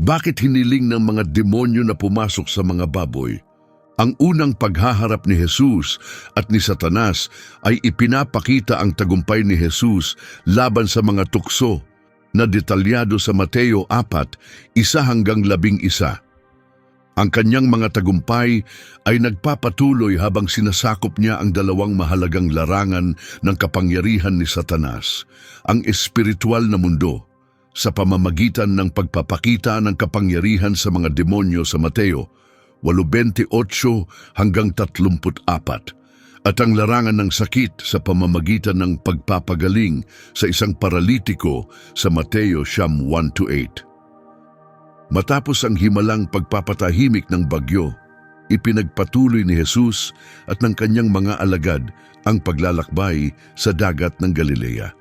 Bakit hiniling ng mga demonyo na pumasok sa mga baboy? Ang unang paghaharap ni Jesus at ni Satanas ay ipinapakita ang tagumpay ni Jesus laban sa mga tukso na detalyado sa Mateo 4, isa hanggang labing isa. Ang kanyang mga tagumpay ay nagpapatuloy habang sinasakop niya ang dalawang mahalagang larangan ng kapangyarihan ni Satanas, ang espiritual na mundo, sa pamamagitan ng pagpapakita ng kapangyarihan sa mga demonyo sa Mateo 8.28 hanggang 34 at ang larangan ng sakit sa pamamagitan ng pagpapagaling sa isang paralitiko sa Mateo Siyam 1-8. Matapos ang himalang pagpapatahimik ng bagyo, ipinagpatuloy ni Jesus at ng kanyang mga alagad ang paglalakbay sa dagat ng Galilea.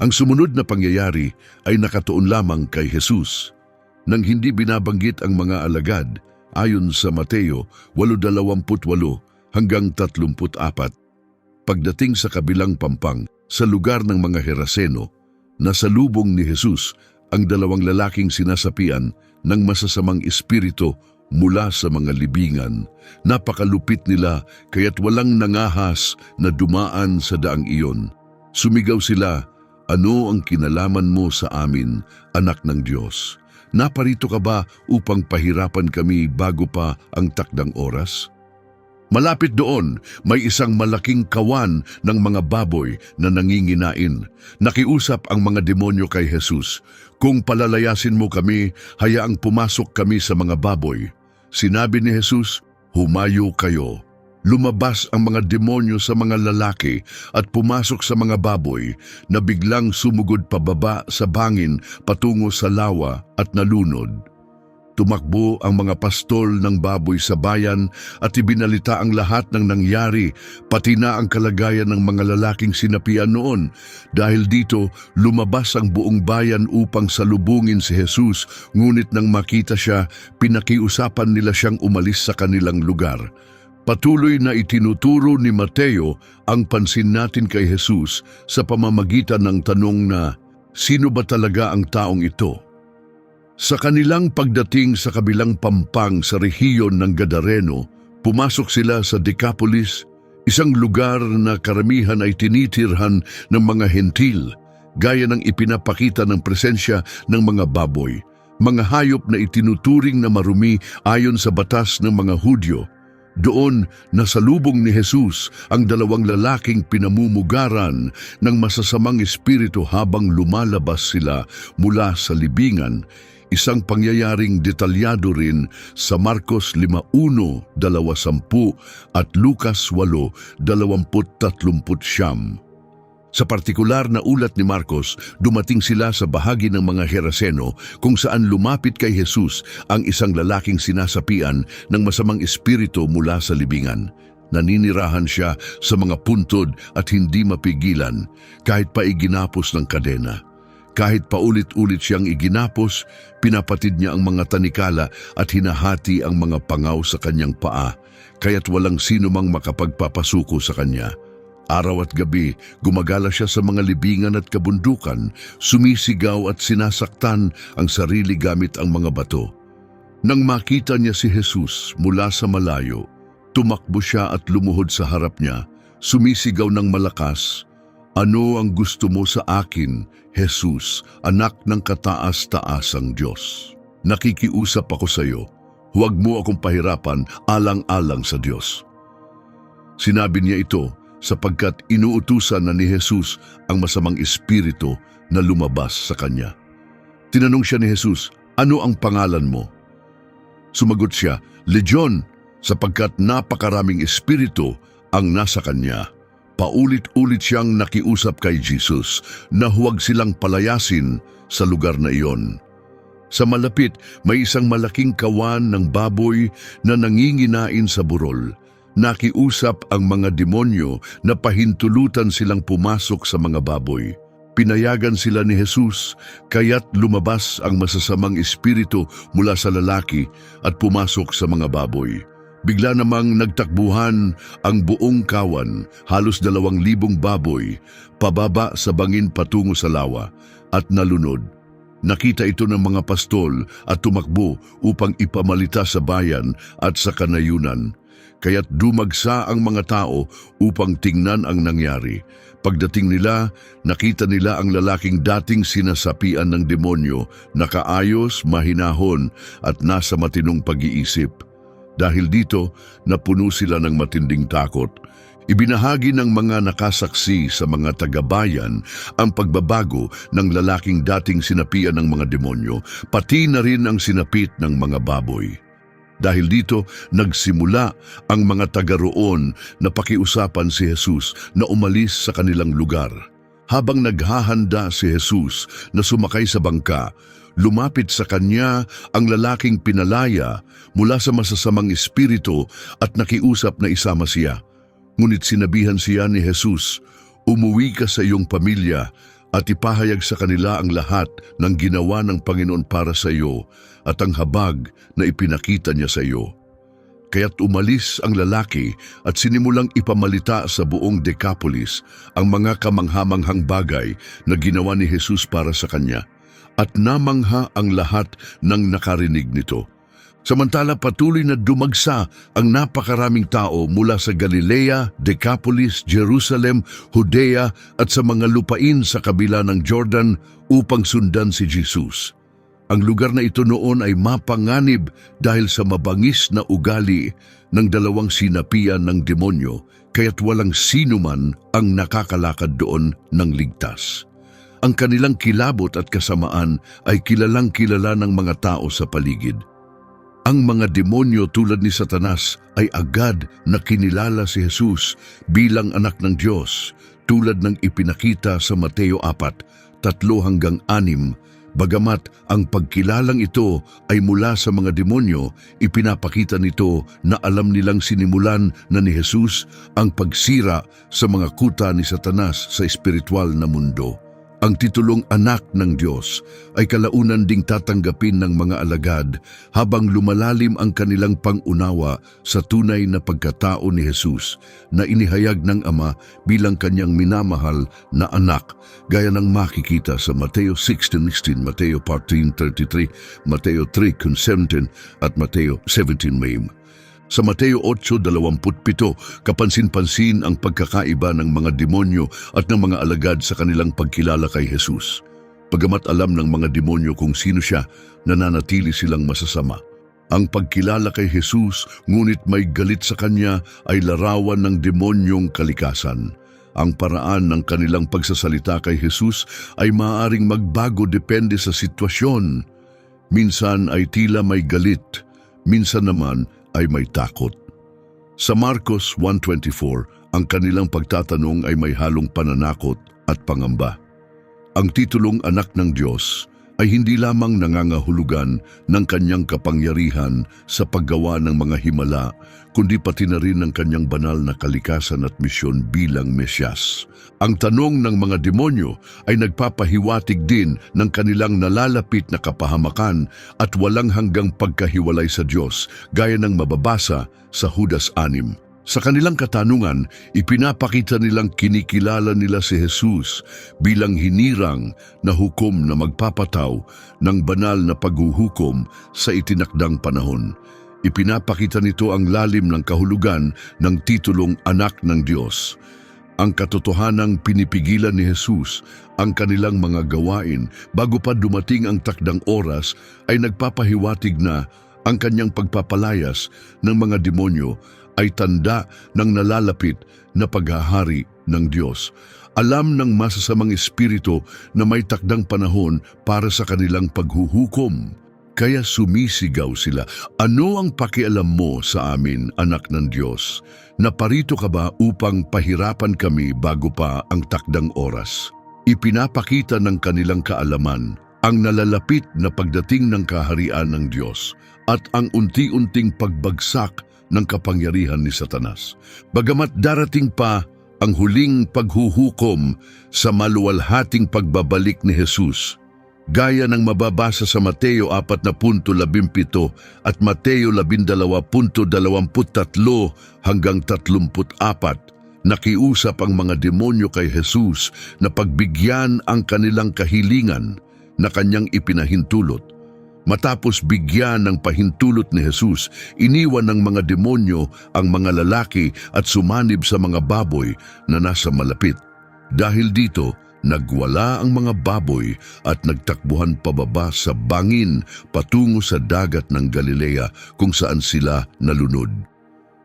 Ang sumunod na pangyayari ay nakatuon lamang kay Jesus nang hindi binabanggit ang mga alagad ayon sa Mateo 8.28 hanggang 34. Pagdating sa kabilang pampang sa lugar ng mga Heraseno, nasalubong ni Jesus ang dalawang lalaking sinasapian ng masasamang espiritu mula sa mga libingan. Napakalupit nila kaya't walang nangahas na dumaan sa daang iyon. Sumigaw sila, ano ang kinalaman mo sa amin, anak ng Diyos? Naparito ka ba upang pahirapan kami bago pa ang takdang oras? Malapit doon, may isang malaking kawan ng mga baboy na nanginginain. Nakiusap ang mga demonyo kay Jesus, Kung palalayasin mo kami, hayaang pumasok kami sa mga baboy. Sinabi ni Jesus, Humayo kayo. Lumabas ang mga demonyo sa mga lalaki at pumasok sa mga baboy na biglang sumugod pababa sa bangin patungo sa lawa at nalunod. Tumakbo ang mga pastol ng baboy sa bayan at ibinalita ang lahat ng nangyari, pati na ang kalagayan ng mga lalaking sinapian noon. Dahil dito, lumabas ang buong bayan upang salubungin si Jesus, ngunit nang makita siya, pinakiusapan nila siyang umalis sa kanilang lugar. Patuloy na itinuturo ni Mateo ang pansin natin kay Jesus sa pamamagitan ng tanong na, Sino ba talaga ang taong ito? Sa kanilang pagdating sa kabilang pampang sa rehiyon ng Gadareno, pumasok sila sa Decapolis, isang lugar na karamihan ay tinitirhan ng mga hentil, gaya ng ipinapakita ng presensya ng mga baboy, mga hayop na itinuturing na marumi ayon sa batas ng mga Hudyo. Doon, nasalubong ni Jesus ang dalawang lalaking pinamumugaran ng masasamang espiritu habang lumalabas sila mula sa libingan, isang pangyayaring detalyado rin sa Marcos 5.1.20 at Lucas 8.20-30. Sa partikular na ulat ni Marcos, dumating sila sa bahagi ng mga Heraseno kung saan lumapit kay Jesus ang isang lalaking sinasapian ng masamang espiritu mula sa libingan. Naninirahan siya sa mga puntod at hindi mapigilan kahit pa iginapos ng kadena. Kahit paulit-ulit siyang iginapos, pinapatid niya ang mga tanikala at hinahati ang mga pangaw sa kanyang paa, kaya't walang sino mang makapagpapasuko sa kanya. Araw at gabi, gumagala siya sa mga libingan at kabundukan, sumisigaw at sinasaktan ang sarili gamit ang mga bato. Nang makita niya si Jesus mula sa malayo, tumakbo siya at lumuhod sa harap niya, sumisigaw ng malakas, Ano ang gusto mo sa akin, Jesus, anak ng kataas-taasang Diyos? Nakikiusap ako sa iyo, huwag mo akong pahirapan alang-alang sa Diyos. Sinabi niya ito sapagkat inuutusan na ni Jesus ang masamang espiritu na lumabas sa kanya. Tinanong siya ni Jesus, ano ang pangalan mo? Sumagot siya, Legion, sapagkat napakaraming espiritu ang nasa kanya. Paulit-ulit siyang nakiusap kay Jesus na huwag silang palayasin sa lugar na iyon. Sa malapit, may isang malaking kawan ng baboy na nanginginain sa burol. Nakiusap ang mga demonyo na pahintulutan silang pumasok sa mga baboy. Pinayagan sila ni Jesus, kaya't lumabas ang masasamang espiritu mula sa lalaki at pumasok sa mga baboy. Bigla namang nagtakbuhan ang buong kawan, halos dalawang libong baboy, pababa sa bangin patungo sa lawa at nalunod. Nakita ito ng mga pastol at tumakbo upang ipamalita sa bayan at sa kanayunan. Kaya't dumagsa ang mga tao upang tingnan ang nangyari. Pagdating nila, nakita nila ang lalaking dating sinasapian ng demonyo, nakaayos, mahinahon at nasa matinong pag-iisip. Dahil dito, napuno sila ng matinding takot. Ibinahagi ng mga nakasaksi sa mga tagabayan ang pagbabago ng lalaking dating sinapian ng mga demonyo, pati na rin ang sinapit ng mga baboy. Dahil dito, nagsimula ang mga taga roon na pakiusapan si Jesus na umalis sa kanilang lugar. Habang naghahanda si Jesus na sumakay sa bangka, lumapit sa kanya ang lalaking pinalaya mula sa masasamang espiritu at nakiusap na isama siya. Ngunit sinabihan siya ni Jesus, Umuwi ka sa iyong pamilya at ipahayag sa kanila ang lahat ng ginawa ng Panginoon para sa iyo at ang habag na ipinakita niya sa iyo. Kaya't umalis ang lalaki at sinimulang ipamalita sa buong Decapolis ang mga kamanghamanghang bagay na ginawa ni Jesus para sa kanya. At namangha ang lahat ng nakarinig nito. Samantala patuloy na dumagsa ang napakaraming tao mula sa Galilea, Decapolis, Jerusalem, Judea at sa mga lupain sa kabila ng Jordan upang sundan si Jesus. Ang lugar na ito noon ay mapanganib dahil sa mabangis na ugali ng dalawang sinapian ng demonyo kaya't walang sino man ang nakakalakad doon ng ligtas. Ang kanilang kilabot at kasamaan ay kilalang kilala ng mga tao sa paligid. Ang mga demonyo tulad ni Satanas ay agad na kinilala si Jesus bilang anak ng Diyos tulad ng ipinakita sa Mateo 4, tatlo hanggang anim. Bagamat ang pagkilalang ito ay mula sa mga demonyo, ipinapakita nito na alam nilang sinimulan na ni Jesus ang pagsira sa mga kuta ni Satanas sa espiritual na mundo. Ang titulong anak ng Diyos ay kalaunan ding tatanggapin ng mga alagad habang lumalalim ang kanilang pangunawa sa tunay na pagkatao ni Jesus na inihayag ng Ama bilang kanyang minamahal na anak gaya ng makikita sa Mateo 16:16, Mateo 14:33, Mateo 3:17 at Mateo 17:9. Sa Mateo 8.27, kapansin-pansin ang pagkakaiba ng mga demonyo at ng mga alagad sa kanilang pagkilala kay Jesus. Pagamat alam ng mga demonyo kung sino siya, nananatili silang masasama. Ang pagkilala kay Jesus, ngunit may galit sa kanya, ay larawan ng demonyong kalikasan. Ang paraan ng kanilang pagsasalita kay Jesus ay maaaring magbago depende sa sitwasyon. Minsan ay tila may galit, minsan naman ay may takot. Sa Marcos 1.24, ang kanilang pagtatanong ay may halong pananakot at pangamba. Ang titulong anak ng Diyos ay hindi lamang nangangahulugan ng kanyang kapangyarihan sa paggawa ng mga himala, kundi pati na rin ng kanyang banal na kalikasan at misyon bilang Mesyas. Ang tanong ng mga demonyo ay nagpapahiwatig din ng kanilang nalalapit na kapahamakan at walang hanggang pagkahiwalay sa Diyos, gaya ng mababasa sa Judas 6. Sa kanilang katanungan, ipinapakita nilang kinikilala nila si Jesus bilang hinirang na hukom na magpapataw ng banal na paghuhukom sa itinakdang panahon. Ipinapakita nito ang lalim ng kahulugan ng titulong anak ng Diyos. Ang katotohanang pinipigilan ni Jesus ang kanilang mga gawain bago pa dumating ang takdang oras ay nagpapahiwatig na ang kanyang pagpapalayas ng mga demonyo ay tanda ng nalalapit na paghahari ng Diyos. Alam ng masasamang espiritu na may takdang panahon para sa kanilang paghuhukom. Kaya sumisigaw sila, ano ang pakialam mo sa amin, anak ng Diyos? Naparito ka ba upang pahirapan kami bago pa ang takdang oras? Ipinapakita ng kanilang kaalaman ang nalalapit na pagdating ng kaharian ng Diyos at ang unti-unting pagbagsak ng kapangyarihan ni Satanas. Bagamat darating pa ang huling paghuhukom sa maluwalhating pagbabalik ni Jesus, gaya ng mababasa sa Mateo 4.17 at Mateo 12.23 hanggang 34, nakiusap ang mga demonyo kay Jesus na pagbigyan ang kanilang kahilingan na kanyang ipinahintulot. Matapos bigyan ng pahintulot ni Jesus, iniwan ng mga demonyo ang mga lalaki at sumanib sa mga baboy na nasa malapit. Dahil dito, nagwala ang mga baboy at nagtakbuhan pababa sa bangin patungo sa dagat ng Galilea kung saan sila nalunod.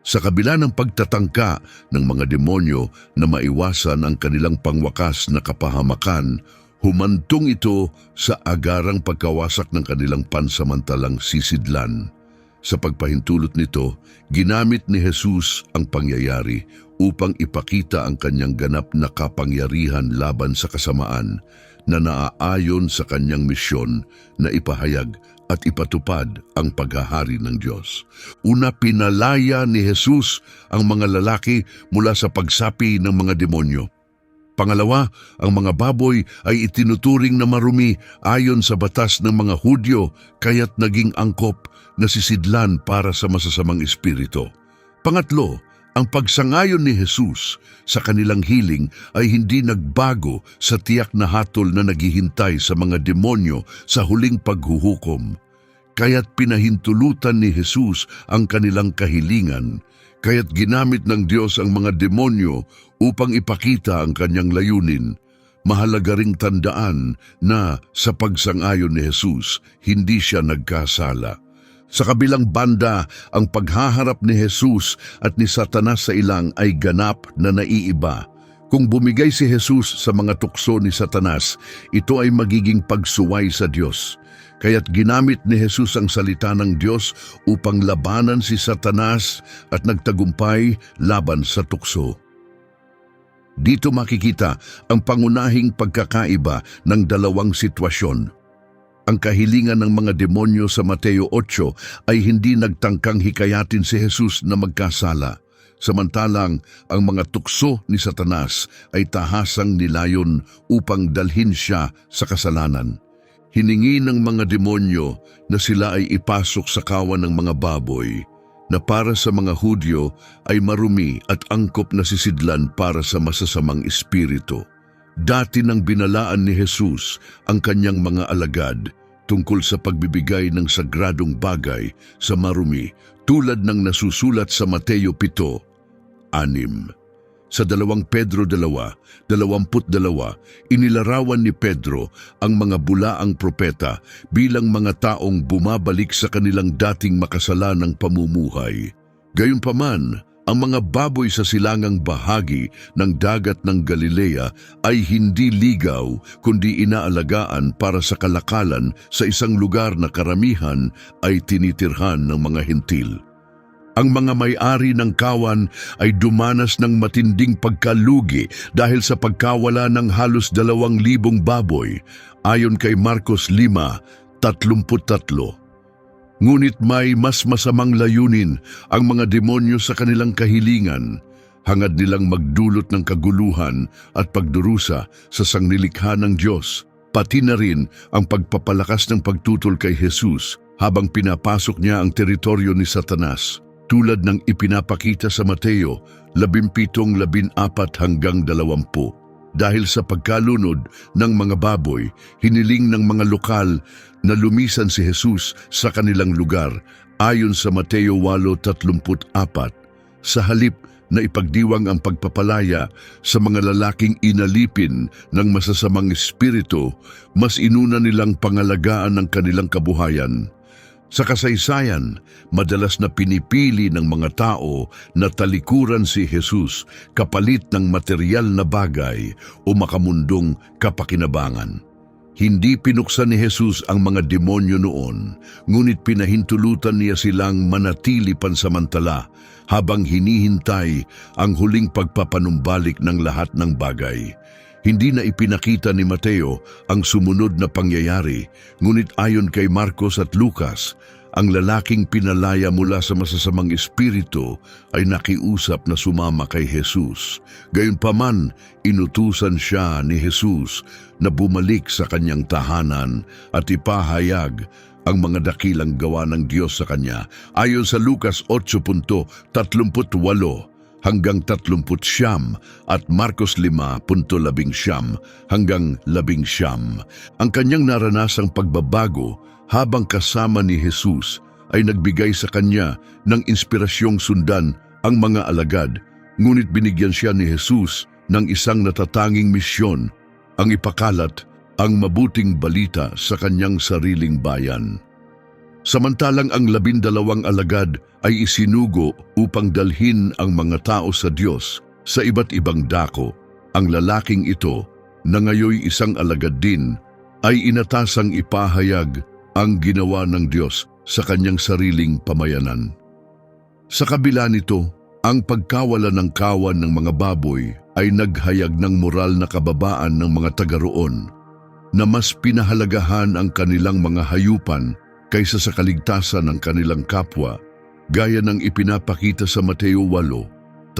Sa kabila ng pagtatangka ng mga demonyo na maiwasan ang kanilang pangwakas na kapahamakan, humantong ito sa agarang pagkawasak ng kanilang pansamantalang sisidlan. Sa pagpahintulot nito, ginamit ni Jesus ang pangyayari upang ipakita ang kanyang ganap na kapangyarihan laban sa kasamaan na naaayon sa kanyang misyon na ipahayag at ipatupad ang paghahari ng Diyos. Una, pinalaya ni Jesus ang mga lalaki mula sa pagsapi ng mga demonyo. Pangalawa, ang mga baboy ay itinuturing na marumi ayon sa batas ng mga Hudyo kaya't naging angkop na sisidlan para sa masasamang espiritu. Pangatlo, ang pagsangayon ni Jesus sa kanilang hiling ay hindi nagbago sa tiyak na hatol na naghihintay sa mga demonyo sa huling paghuhukom. Kaya't pinahintulutan ni Jesus ang kanilang kahilingan, kaya't ginamit ng Diyos ang mga demonyo upang ipakita ang kanyang layunin. Mahalaga ring tandaan na sa pagsangayon ni Jesus, hindi siya nagkasala. Sa kabilang banda, ang paghaharap ni Jesus at ni Satanas sa ilang ay ganap na naiiba. Kung bumigay si Jesus sa mga tukso ni Satanas, ito ay magiging pagsuway sa Diyos. Kaya't ginamit ni Jesus ang salita ng Diyos upang labanan si Satanas at nagtagumpay laban sa tukso. Dito makikita ang pangunahing pagkakaiba ng dalawang sitwasyon. Ang kahilingan ng mga demonyo sa Mateo 8 ay hindi nagtangkang hikayatin si Jesus na magkasala. Samantalang ang mga tukso ni Satanas ay tahasang nilayon upang dalhin siya sa kasalanan. Hiningi ng mga demonyo na sila ay ipasok sa kawan ng mga baboy na para sa mga Hudyo ay marumi at angkop na sisidlan para sa masasamang espiritu. Dati nang binalaan ni Jesus ang kanyang mga alagad tungkol sa pagbibigay ng sagradong bagay sa marumi tulad ng nasusulat sa Mateo 7, 6. Sa dalawang Pedro 2, 22, inilarawan ni Pedro ang mga bulaang propeta bilang mga taong bumabalik sa kanilang dating makasalanang pamumuhay. Gayunpaman, ang mga baboy sa silangang bahagi ng dagat ng Galilea ay hindi ligaw kundi inaalagaan para sa kalakalan sa isang lugar na karamihan ay tinitirhan ng mga hintil. Ang mga may-ari ng kawan ay dumanas ng matinding pagkalugi dahil sa pagkawala ng halos dalawang libong baboy. Ayon kay Marcos 5, 33. Ngunit may mas masamang layunin ang mga demonyo sa kanilang kahilingan, hangad nilang magdulot ng kaguluhan at pagdurusa sa sanglilikha ng Diyos, pati na rin ang pagpapalakas ng pagtutol kay Jesus habang pinapasok niya ang teritoryo ni Satanas, tulad ng ipinapakita sa Mateo 17-14 hanggang 20. Dahil sa pagkalunod ng mga baboy, hiniling ng mga lokal na lumisan si Jesus sa kanilang lugar ayon sa Mateo 8.34. Sa halip na ipagdiwang ang pagpapalaya sa mga lalaking inalipin ng masasamang espiritu, mas inuna nilang pangalagaan ng kanilang kabuhayan. Sa kasaysayan, madalas na pinipili ng mga tao na talikuran si Jesus kapalit ng material na bagay o makamundong kapakinabangan. Hindi pinuksan ni Jesus ang mga demonyo noon, ngunit pinahintulutan niya silang manatili pansamantala habang hinihintay ang huling pagpapanumbalik ng lahat ng bagay. Hindi na ipinakita ni Mateo ang sumunod na pangyayari, ngunit ayon kay Marcos at Lucas, ang lalaking pinalaya mula sa masasamang espiritu ay nakiusap na sumama kay Jesus. Gayunpaman, inutusan siya ni Jesus na bumalik sa kanyang tahanan at ipahayag ang mga dakilang gawa ng Diyos sa kanya ayon sa Lucas 8.38 hanggang 30 siyam at Marcos 5.11 hanggang 11 siyam. Ang kanyang naranasang pagbabago habang kasama ni Jesus ay nagbigay sa kanya ng inspirasyong sundan ang mga alagad, ngunit binigyan siya ni Jesus ng isang natatanging misyon, ang ipakalat ang mabuting balita sa kanyang sariling bayan. Samantalang ang labindalawang alagad ay isinugo upang dalhin ang mga tao sa Diyos sa iba't ibang dako, ang lalaking ito na ngayoy isang alagad din ay inatasang ipahayag ang ginawa ng Diyos sa kanyang sariling pamayanan. Sa kabila nito, ang pagkawala ng kawan ng mga baboy ay naghayag ng moral na kababaan ng mga taga roon na mas pinahalagahan ang kanilang mga hayupan kaysa sa kaligtasan ng kanilang kapwa, gaya ng ipinapakita sa Mateo 8:34.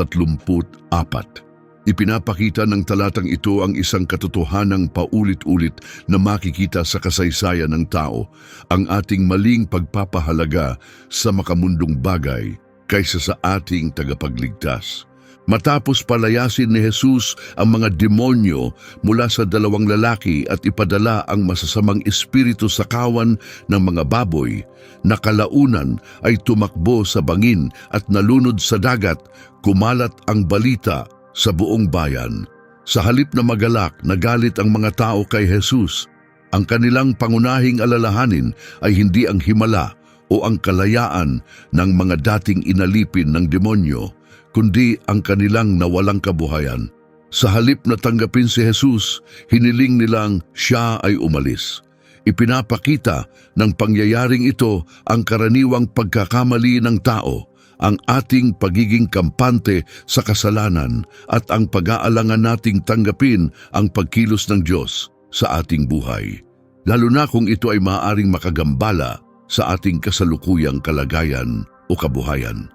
Ipinapakita ng talatang ito ang isang katotohanang paulit-ulit na makikita sa kasaysayan ng tao, ang ating maling pagpapahalaga sa makamundong bagay kaysa sa ating tagapagligtas. Matapos palayasin ni Jesus ang mga demonyo mula sa dalawang lalaki at ipadala ang masasamang espiritu sa kawan ng mga baboy, nakalaunan ay tumakbo sa bangin at nalunod sa dagat, kumalat ang balita sa buong bayan. Sa halip na magalak, nagalit ang mga tao kay Jesus. Ang kanilang pangunahing alalahanin ay hindi ang himala o ang kalayaan ng mga dating inalipin ng demonyo, kundi ang kanilang nawalang kabuhayan. Sa halip na tanggapin si Jesus, hiniling nilang siya ay umalis. Ipinapakita ng pangyayaring ito ang karaniwang pagkakamali ng tao, ang ating pagiging kampante sa kasalanan at ang pag-aalangan nating tanggapin ang pagkilos ng Diyos sa ating buhay. Lalo na kung ito ay maaaring makagambala sa ating kasalukuyang kalagayan o kabuhayan.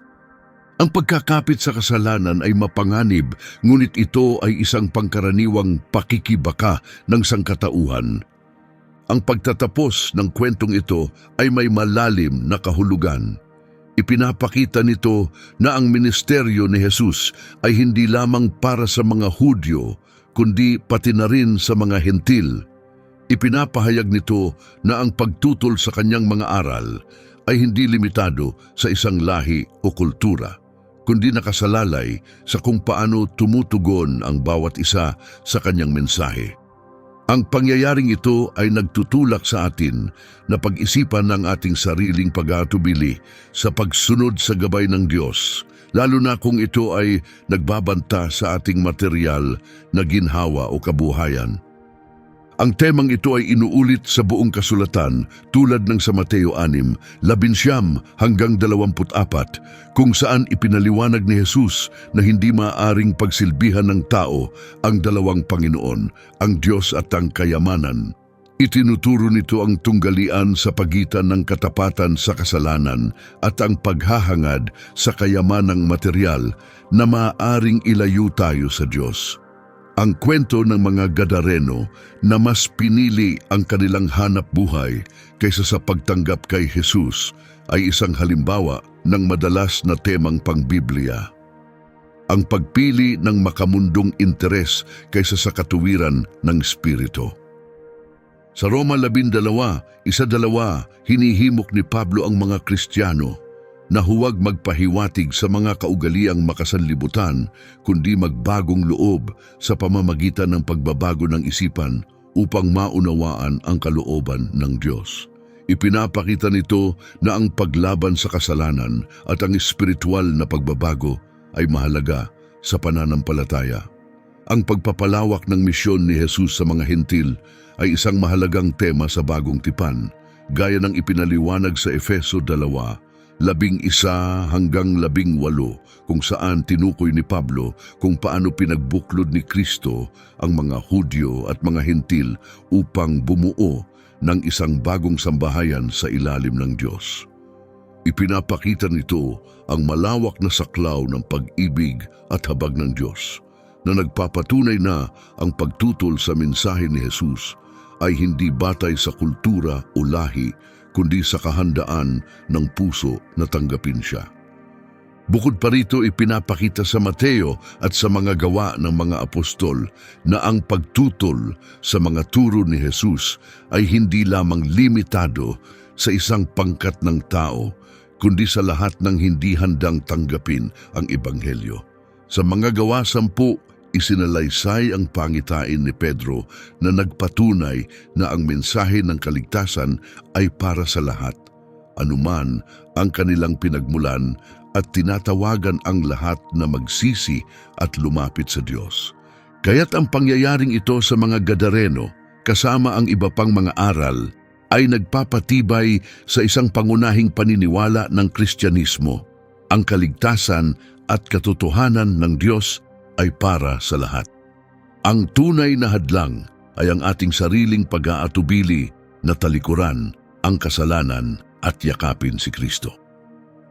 Ang pagkakapit sa kasalanan ay mapanganib, ngunit ito ay isang pangkaraniwang pakikibaka ng sangkatauhan. Ang pagtatapos ng kwentong ito ay may malalim na kahulugan. Ipinapakita nito na ang ministeryo ni Jesus ay hindi lamang para sa mga Hudyo, kundi pati na rin sa mga Hentil. Ipinapahayag nito na ang pagtutol sa kanyang mga aral ay hindi limitado sa isang lahi o kultura kundi nakasalalay sa kung paano tumutugon ang bawat isa sa kanyang mensahe. Ang pangyayaring ito ay nagtutulak sa atin na pag-isipan ng ating sariling pag-atubili sa pagsunod sa gabay ng Diyos, lalo na kung ito ay nagbabanta sa ating material na ginhawa o kabuhayan. Ang temang ito ay inuulit sa buong kasulatan tulad ng sa Mateo 6, labinsyam hanggang 24, kung saan ipinaliwanag ni Jesus na hindi maaring pagsilbihan ng tao ang dalawang Panginoon, ang Diyos at ang kayamanan. Itinuturo nito ang tunggalian sa pagitan ng katapatan sa kasalanan at ang paghahangad sa kayamanang material na maaring ilayo tayo sa Diyos. Ang kwento ng mga Gadareno na mas pinili ang kanilang hanap buhay kaysa sa pagtanggap kay Jesus ay isang halimbawa ng madalas na temang pangbiblia. Ang pagpili ng makamundong interes kaysa sa katuwiran ng Espiritu. Sa Roma 12, isa dalawa, hinihimok ni Pablo ang mga Kristiyano na huwag magpahiwatig sa mga kaugaliang makasanlibutan kundi magbagong loob sa pamamagitan ng pagbabago ng isipan upang maunawaan ang kalooban ng Diyos. Ipinapakita nito na ang paglaban sa kasalanan at ang espiritual na pagbabago ay mahalaga sa pananampalataya. Ang pagpapalawak ng misyon ni Jesus sa mga hentil ay isang mahalagang tema sa bagong tipan, gaya ng ipinaliwanag sa Efeso 2, labing isa hanggang labing walo kung saan tinukoy ni Pablo kung paano pinagbuklod ni Kristo ang mga Hudyo at mga Hentil upang bumuo ng isang bagong sambahayan sa ilalim ng Diyos. Ipinapakita nito ang malawak na saklaw ng pag-ibig at habag ng Diyos na nagpapatunay na ang pagtutol sa mensahe ni Jesus ay hindi batay sa kultura o lahi kundi sa kahandaan ng puso na tanggapin siya. Bukod pa rito ipinapakita sa Mateo at sa mga gawa ng mga apostol na ang pagtutol sa mga turo ni Jesus ay hindi lamang limitado sa isang pangkat ng tao, kundi sa lahat ng hindi handang tanggapin ang Ebanghelyo. Sa mga gawa sampu, isinalaysay ang pangitain ni Pedro na nagpatunay na ang mensahe ng kaligtasan ay para sa lahat. Anuman ang kanilang pinagmulan at tinatawagan ang lahat na magsisi at lumapit sa Diyos. Kaya't ang pangyayaring ito sa mga Gadareno, kasama ang iba pang mga aral, ay nagpapatibay sa isang pangunahing paniniwala ng Kristyanismo. Ang kaligtasan at katotohanan ng Diyos ay para sa lahat. Ang tunay na hadlang ay ang ating sariling pag-aatubili na talikuran ang kasalanan at yakapin si Kristo.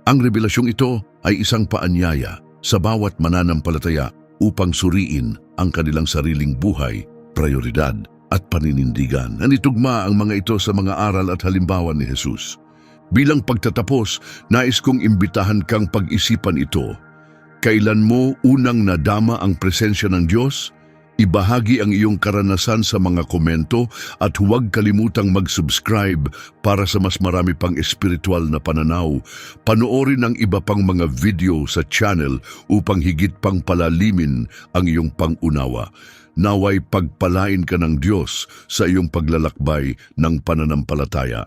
Ang revelasyong ito ay isang paanyaya sa bawat mananampalataya upang suriin ang kanilang sariling buhay, prioridad at paninindigan. Nanitugma ang mga ito sa mga aral at halimbawa ni Jesus. Bilang pagtatapos, nais kong imbitahan kang pag-isipan ito. Kailan mo unang nadama ang presensya ng Diyos? Ibahagi ang iyong karanasan sa mga komento at huwag kalimutang mag-subscribe para sa mas marami pang espiritual na pananaw. Panoorin ang iba pang mga video sa channel upang higit pang palalimin ang iyong pangunawa. Naway pagpalain ka ng Diyos sa iyong paglalakbay ng pananampalataya.